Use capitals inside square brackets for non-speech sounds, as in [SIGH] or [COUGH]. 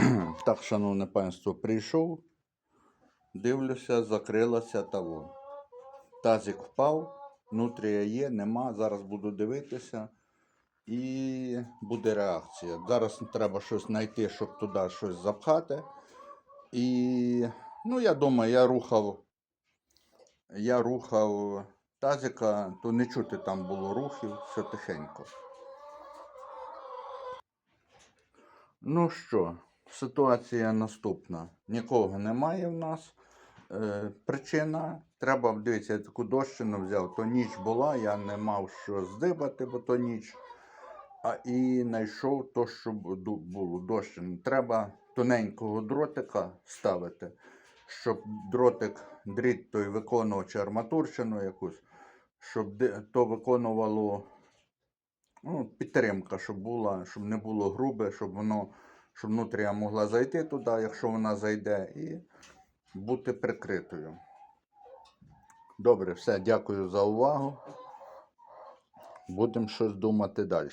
[CLEARS THROAT] Так, шановне панство, прийшов, дивлюся, закрилася того. Тазик впав, нутрія є, нема. Зараз буду дивитися і буде реакція. Зараз треба щось знайти, щоб туди щось запхати. І, ну, я думаю, я рухав, я рухав тазика, то не чути там було рухів, все тихенько. Ну що, ситуація наступна. Нікого немає в нас. Е, причина, треба, дивіться, я таку дощину взяв, то ніч була, я не мав що здибати, бо то ніч. А і знайшов то, що було дощину. Треба тоненького дротика ставити, щоб дротик, дріт той виконував чи арматурщину якусь, щоб то виконувало ну, підтримка, щоб була, щоб не було грубе, щоб воно, щоб нутрія могла зайти туди, якщо вона зайде, і бути прикритою. Добре, все, дякую за увагу. Будемо щось думати далі.